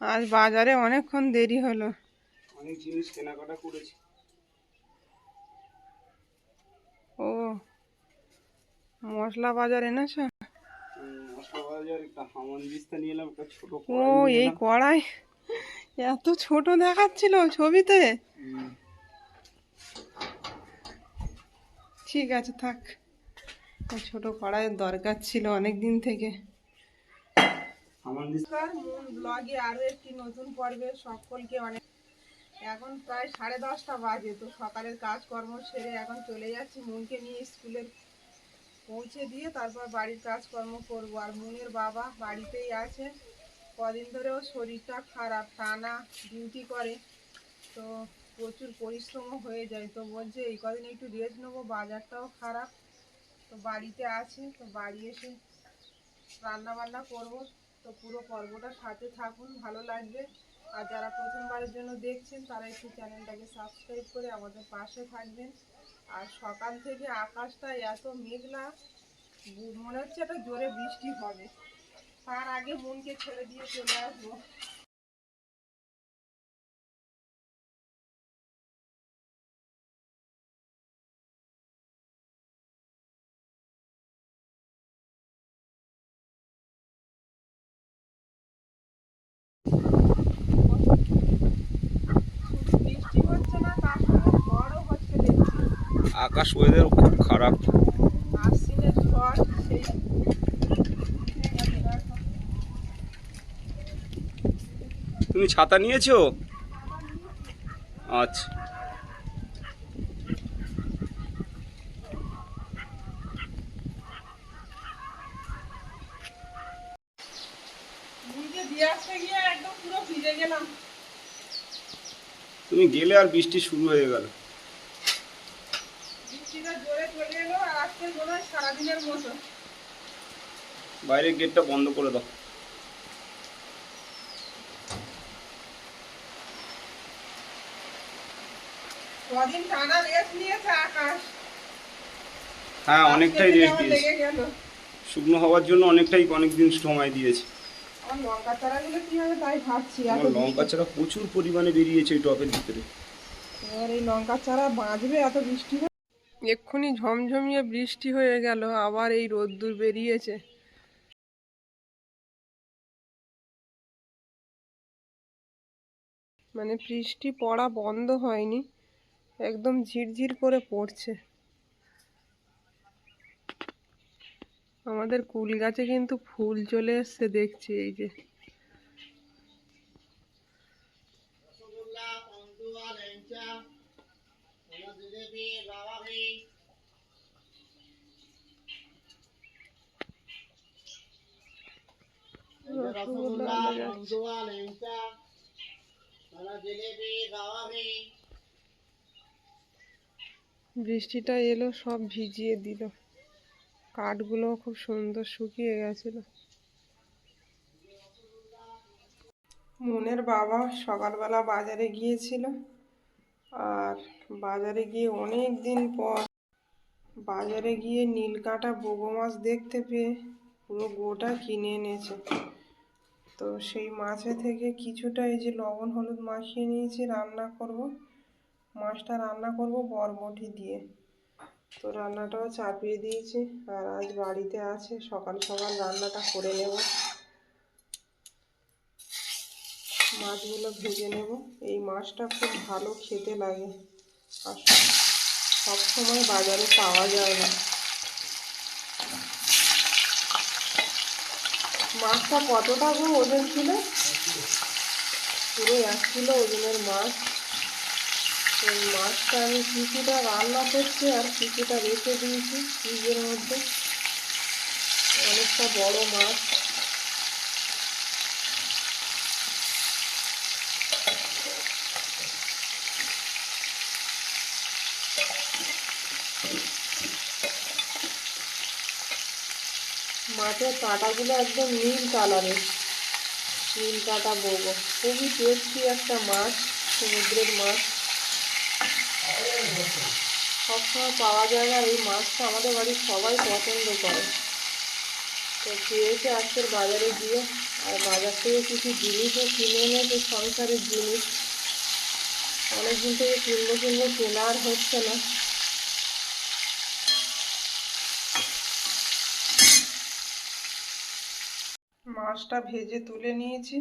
আজ বাজারে অনেকক্ষণ দেরি হলো। অনেক জিনিস কেনাকাটা করেছি। ও মশলা বাজার এনেছো? মশলা বাজার একটা হামান দিস্তা নিয়ে এলাম একটা ছোট ও এই কড়াই? এত ছোট দেখাচ্ছিল ছবিতে? ঠিক আছে থাক। ছোট কড়াইয়ের দরকার ছিল অনেক দিন থেকে। ব্লগে আরও একটি নতুন পর্বে সকলকে অনেক এখন প্রায় সাড়ে দশটা বাজে, তো সকালের কাজকর্ম সেরে এখন চলে যাচ্ছি। মুনকে নিয়ে স্কুলে পৌঁছে দিয়ে তারপর বাড়ির কাজকর্ম করব। আর মুনের বাবা বাড়িতেই আছে। কদিন ধরে ওর শরীরটা খারাপ, টানা ডিউটি করে। তো প্রচুর পরিশ্রমও হয়ে যায়। তো বলছে, এই কদিন একটু রেস্ট নেব, বাজারটাও খারাপ। তো বাড়িতে আছে, তো বাড়ি এসে রান্না বান্না করব। তো পুরো পর্বটা সাথে থাকুন, ভালো লাগবে। আর যারা প্রথমবারের জন্য দেখছেন, তারা একটু চ্যানেলটাকে সাবস্ক্রাইব করে আমাদের পাশে থাকবেন। আর সকাল থেকে আকাশটা এত মেঘলা মনে হচ্ছে একটা জোরে বৃষ্টি হবে। তার আগে মনকে ছেড়ে দিয়ে চলে আসব শুধু বৃষ্টি হচ্ছে না তার সঙ্গে ঝড়ও হচ্ছে দেখছি আকাশ ওয়েদার খুব খারাপ। তুমি ছাতা নিয়েছো? আচ্ছা। তুমি গেলে আর বৃষ্টি শুরু হয়ে গেল বৃষ্টিটা জোরে চলে এলো মনে হয় সারাদিনের মতো। বাইরের গেটটা বন্ধ করে দাও। কদিন টানা রেস্ট নিয়েছে আকাশ। হ্যাঁ অনেকটাই রেস্ট দিয়েছে। শুকনো হওয়ার জন্য অনেকটাই অনেকদিন সময় দিয়েছে। লঙ্কা চারাগুলো কি হবে তাই ভাবছি। লঙ্কা চারা প্রচুর পরিমাণে বেরিয়েছে ওই টপের ভিতরে। এবার এই লঙ্কা চারা বাঁচবে এত বৃষ্টি এক্ষুনি ঝমঝমিয়ে বৃষ্টি হয়ে গেল, আবার এই রোদ্দুর বেরিয়েছে। মানে বৃষ্টি পড়া বন্ধ হয়নি, একদম ঝিরঝির করে পড়ছে। আমাদের কুল গাছে কিন্তু ফুল চলে এসছে, দেখছি এই যে। রসগোল্লা। বৃষ্টিটা এলো সব ভিজিয়ে দিল। কাঠগুলো খুব সুন্দর শুকিয়ে গেছিল। মনের বাবা সকালবেলা বাজারে গিয়েছিল আর বাজারে গিয়ে অনেক দিন পর বাজারে গিয়ে নীলকাঁটা বোগো মাছ দেখতে পেয়ে পুরো গোটা কিনে এনেছে। তো সেই মাছে থেকে কিছুটা এই যে লবণ হলুদ মাখিয়ে নিয়েছি, রান্না করব। মাছটা রান্না করব বরবটি দিয়ে। তো রান্নাটাও চাপিয়ে দিয়েছি আর আজ বাড়িতে আছে, সকাল সকাল রান্নাটা করে নেব। মাছগুলো ভেজে নেব। এই মাছটা খুব ভালো খেতে লাগে। আর সবসময় বাজারে পাওয়া যায় না। মাছটা কতটা গো ওজন ছিল? পুরো এক কিলো ওজনের মাছ। এই মাছটা আমি কিছুটা রান্না করছি আর কিছুটা রেখে দিয়েছি ফ্রিজের মধ্যে। অনেকটা বড় মাছ। মাছের কাঁটাগুলো একদম নীল কালারের। নীল কাঁটা বলব। খুবই টেস্টি একটা মাছ, সমুদ্রের মাছ। সবসময় পাওয়া যায় না এই মাছটা আমাদের বাড়ির সবাই পছন্দ করে। তো খেয়েছে আজকের বাজারে গিয়ে, আর বাজার থেকে কিছু জিনিসও কিনে এনেছে, সংসারের জিনিস। অনেকদিন থেকে কিনবো কিনবো কেনা আর হচ্ছে না। মাছটা ভেজে তুলে নিয়েছি।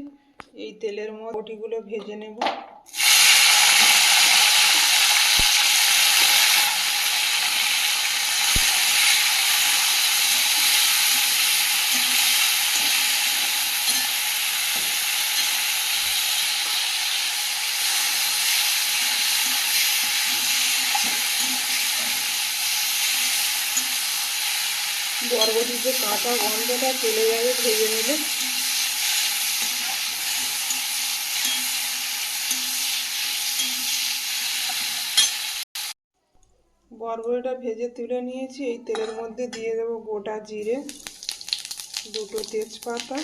এই তেলের মধ্যে বটিগুলো ভেজে নেব বরবটির যে কাঁচা গন্ধটা চলে যাবে, ভেজে নিলে বরবটিটা ভেজে তুলে নিয়েছি, এই তেলের মধ্যে দিয়ে দেবো গোটা জিরে, দুটো তেজপাতা,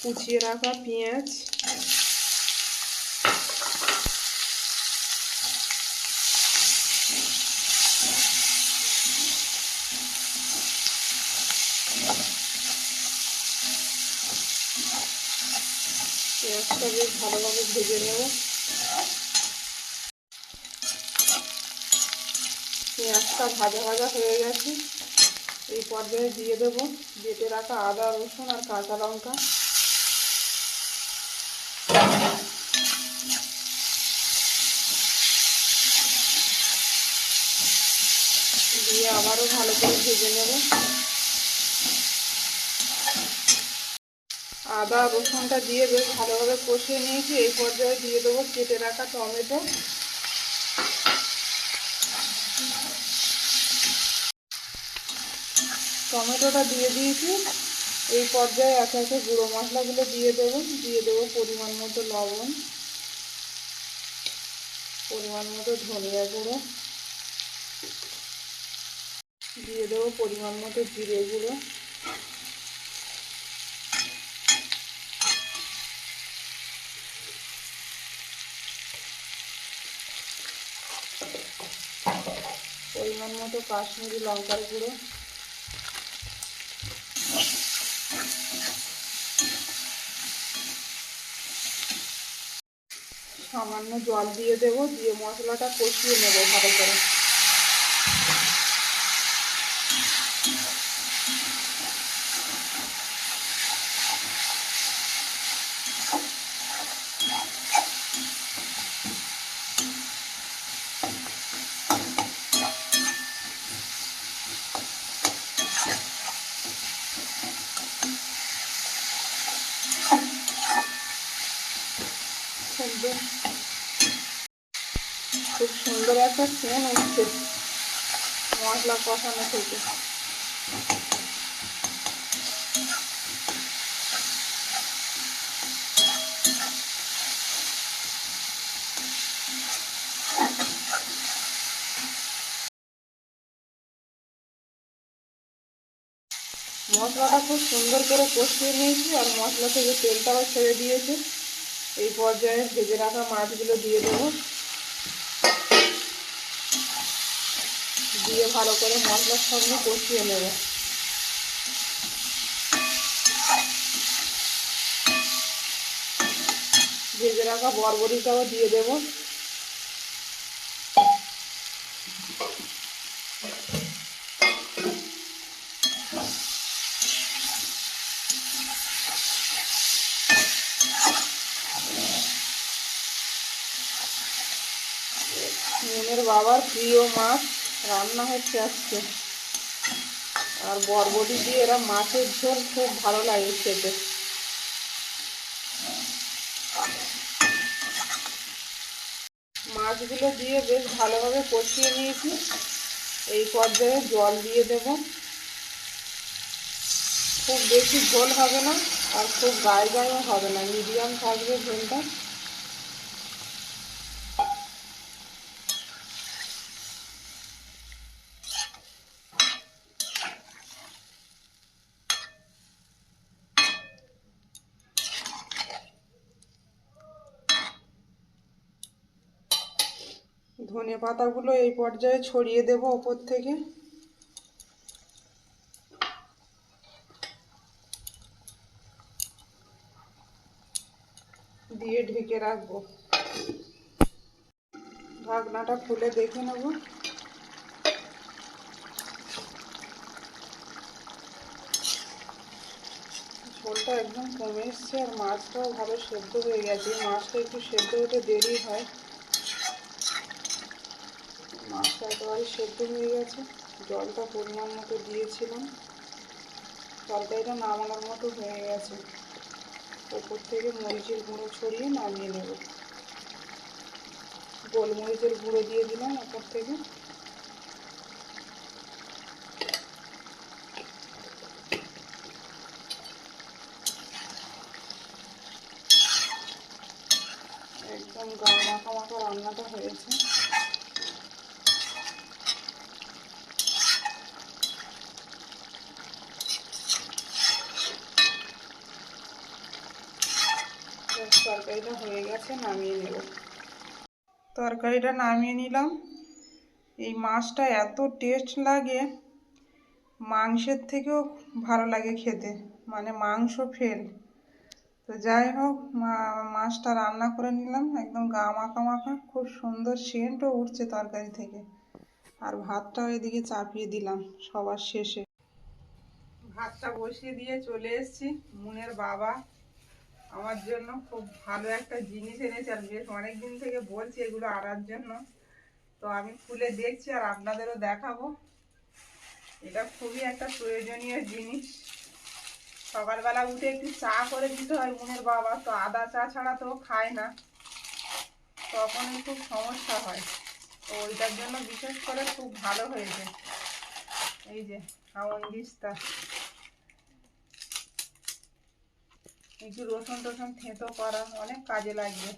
কুচিয়ে রাখা পেঁয়াজ পেঁয়াজটা বেশ ভালোভাবে ভেজে নেব। পেঁয়াজটা ভাজা ভাজা হয়ে গেছে। এই পর্যায়ে দিয়ে দেবো বেটে রাখা আদা, রসুন আর কাঁচা লঙ্কা। দিয়ে আবারও ভালো করে ভেজে নেব। আদা রসুনটা দিয়ে বেশ ভালোভাবে কষিয়ে নিয়েছি। এই পর্যায়ে দিয়ে দেবো কেটে রাখা টমেটো। টমেটোটা দিয়ে দিয়েছি। এই পর্যায়ে একে একে গুঁড়ো মশলাগুলো দিয়ে দেবো। দিয়ে দেবো পরিমাণ মতো লবণ, পরিমাণ মতো ধনিয়া গুঁড়ো, দিয়ে দেবো পরিমাণ মতো জিরে গুঁড়ো। পরিমাণ মতো কাশ্মীরি লঙ্কার গুঁড়ো। সামান্য জল দিয়ে দেবো, দিয়ে মশলাটা কষিয়ে নেব ভালো করে একদম খুব সুন্দর একটা সেন উঠছে মশলা কষানো থেকে মশলাটা খুব সুন্দর করে কষিয়ে নিয়েছি আর মশলা থেকে তেলটাও ছেড়ে দিয়েছে। এই পর্যায়ে ভেজে রাখা মাছগুলো দিয়ে দেবো। দিয়ে ভালো করে মশলার সঙ্গে কষিয়ে নেব। ভেজে রাখা বরবরিটাও দিয়ে দেবো। বাবার প্রিয় মাছ। রান্না হচ্ছে আজকে। আর বরবটি দিয়ে এরা মাছের ঝোল খুব ভালো লাগে খেতে। মাছগুলো দিয়ে বেশ ভালোভাবে কষিয়ে নিয়েছি। এই পর্যায়ে জল দিয়ে দেব। খুব বেশি ঝোল হবে না আর খুব গায়ে গায়েও হবে না, মিডিয়াম থাকবে ঝোলটা। ধনে পাতাগুলো এই পর্যায়ে ছড়িয়ে দেব ওপর থেকে। দিয়ে ঢেকে রাখব। ঢাকনাটা খুলে দেখে নেব। ঝোলটা একদম কমে এসছে আর মাছটাও ভালো সেদ্ধ হয়ে গেছে। মাছটা একটু সেদ্ধ হতে দেরি হয়। একেবারে সেদ্ধ হয়ে গেছে। জলটা পরিমাণ মতো দিয়েছিলাম। তরকারিটা নামানোর মতো হয়ে গেছে। ওপর থেকে মরিচের গুঁড়ো ছড়িয়ে নামিয়ে নেব। গোলমরিচের গুঁড়ো দিয়ে দিলাম ওপর থেকে একদম গা মাখা মাখা রান্নাটা হয়েছে ব্যাস, তরকারিটা হয়ে গেছে নামিয়ে নেব তরকারিটা নামিয়ে নিলাম। এই মাছটা এত টেস্ট লাগে, মাংসের থেকেও ভালো লাগে খেতে মানে মাংস ফেল। তো যাই হোক মাছটা রান্না করে নিলাম, একদম গা মাখা মাখা, খুব সুন্দর সেন্টও উঠছে তরকারি থেকে। আর ভাতটাও এদিকে চাপিয়ে দিলাম, সবার শেষে। ভাতটা বসিয়ে দিয়ে চলে এসেছি, মুনের বাবা। আমার জন্য খুব ভালো একটা জিনিস এনেছে আর বেশ অনেক দিন থেকে বলছি এগুলো আনার জন্য। তো আমি খুলে দেখছি আর আপনাদেরও দেখাবো। এটা খুবই একটা প্রয়োজনীয় জিনিস। সকালবেলা উঠে একটু চা করে দিতে হয় মুনের বাবা, তো আদা চা ছাড়া তো খায় না। তখনই খুব সমস্যা হয়। তো ওইটার জন্য বিশেষ করে খুব ভালো হয়েছে। এই যে হাওয়ান দিস্তা। একটু রসুন টসুন থেঁতো করা অনেক কাজে লাগবে।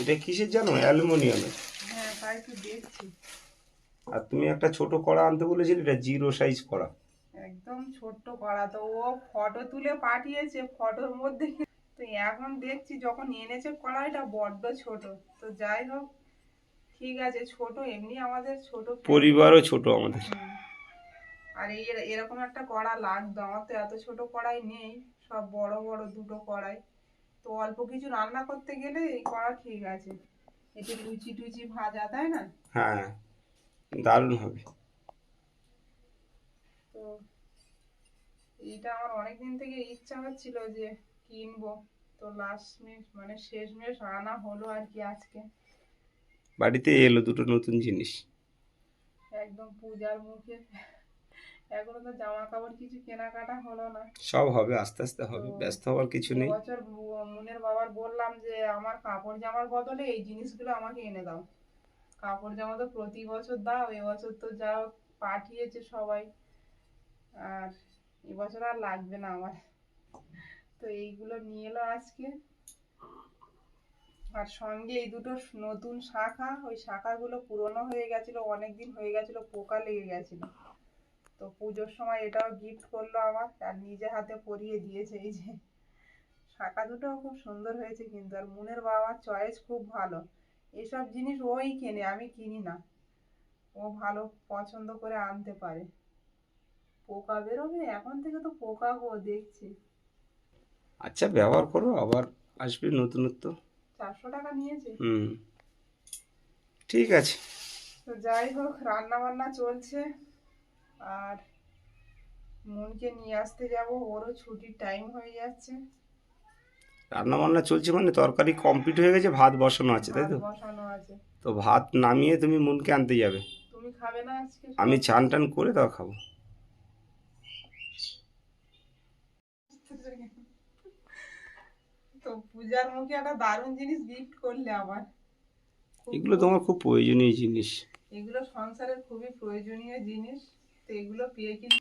এটা কিসের জানো? অ্যালুমিনিয়ামের। হ্যাঁ তাই তো দেখছি। আর তুমি একটা ছোট কড়া আনতে বলেছিলে এটা জিরো সাইজ কড়া। একদম ছোট্ট করা তো ও ফটো তুলে পাঠিয়েছে ফটোর মধ্যে। তো এখন দেখছি যখন এনেছে কড়াইটা বড্ড ছোট। তো যাই হোক ঠিক আছে ছোট এমনি আমাদের ছোট। পরিবারও ছোট আমাদের। আর এই এর- এরকম একটা কড়া লাগতো আমার তো এত ছোট কড়াই নেই সব বড় বড় দুটো কড়াই। তো অল্প কিছু রান্না করতে গেলে এই কড়া ঠিক আছে। এতে লুচি টুচি ভাজা তাই না? হ্যাঁ দারুণ হবে। তো এইটা আমার অনেক দিন থেকে ইচ্ছা হচ্ছিল যে কিনবো। তো লাস্ট মিনিট মানে শেষ মেশ আনা হলো আর কি আজকে। বাড়িতে এলো দুটো নতুন জিনিস। একদম পূজার মুখে। এখনও তো জামা কাপড় কিছু কেনাকাটা হলো না। সব হবে আস্তে আস্তে হবে ব্যস্ত হওয়ার কিছু নেই। বছর মুনের বাবার বললাম যে আমার কাপড় জামার বদলে এই জিনিসগুলো আমাকে এনে দাও। কাপড় জামা তো প্রতি বছর দাও এবছর তো যা পাঠিয়েছে সবাই। আর এবছর আর লাগবে না আমার। তো এইগুলো নিয়ে এলো আজকে। আর সঙ্গে এই দুটো নতুন শাখা ওই শাখাগুলো পুরনো হয়ে গেছিল অনেক দিন হয়ে গেছিল পোকা লেগে গেছিল। তো পুজোর সময় এটাও গিফট করল আমার। আর নিজে হাতে পরিয়ে দিয়েছে এই যে। শাখা দুটোও খুব সুন্দর হয়েছে কিন্তু আর মুনের বাবার চয়েস খুব ভালো। এসব জিনিস ওই কেনে আমি কিনি না। ও ভালো পছন্দ করে আনতে পারে। পোকা বেরোবে? এখন থেকে তো পোকা গো দেখছি। আচ্ছা ব্যবহার করো আবার আসবে নতুনত্ব। চারশো টাকা নিয়েছে? হুম। ঠিক আছে। তো যাই হোক রান্না বান্না চলছে। আর মনকে নিয়ে আসতে যাব ওরও ছুটির টাইম হয়ে যাচ্ছে। রান্না বান্না চলছে মানে তরকারি কমপ্লিট হয়ে গেছে ভাত বসানো আছে তাই তো? বসানো আছে। তো ভাত নামিয়ে তুমি মনকে আনতে যাবে। তুমি খাবে না আজকে? আমি চান টান করে তাও খাব। তো পূজার মুখে একটা দারুণ জিনিস গিফট করলে আবার। এগুলো তোমার খুব প্রয়োজনীয় জিনিস। এগুলো সংসারের খুবই প্রয়োজনীয় জিনিস। তো এগুলো পেয়ে কিন্তু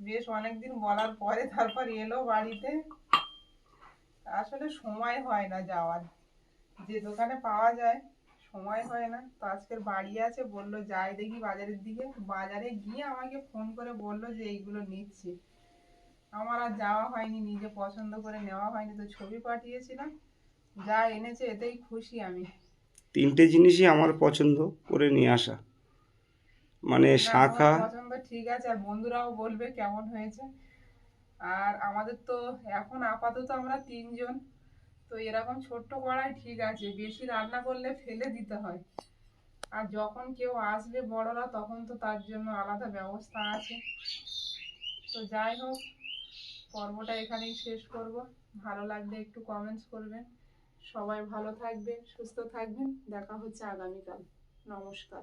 বেশ অনেকদিন বলার পরে তারপর এলো বাড়িতে। আসলে সময় হয় না যাওয়ার। যে দোকানে পাওয়া যায়, সময় হয় না। তো আজকের বাড়ি আছে, বলল যাই দেখি বাজারের দিকে। বাজারে গিয়ে আমাকে ফোন করে বলল যে এইগুলো নিচ্ছি। আমার আর যাওয়া হয়নি, নিজে পছন্দ করে নেওয়া হয়নি। তো ছবি পাঠিয়েছিলাম, যা এনেছে এতেই খুশি আমি। তিনটে জিনিসই আমার পছন্দ করে নিয়ে আসা। মানে শাঁখা। পছন্দ ঠিক আছে আর বন্ধুরাও বলবে কেমন হয়েছে। আর আমাদের তো এখন আপাতত আমরা তিনজন তো এরকম ছোট্ট কড়াই ঠিক আছে বেশি রান্না করলে ফেলে দিতে হয়। আর যখন কেউ আসবে বড়রা তখন তো তার জন্য আলাদা ব্যবস্থা আছে। তো যাই হোক পর্বটা এখানেই শেষ করব। ভালো লাগলে একটু কমেন্টস করবেন। সবাই ভালো থাকবেন সুস্থ থাকবেন। দেখা হচ্ছে আগামীকাল। নমস্কার।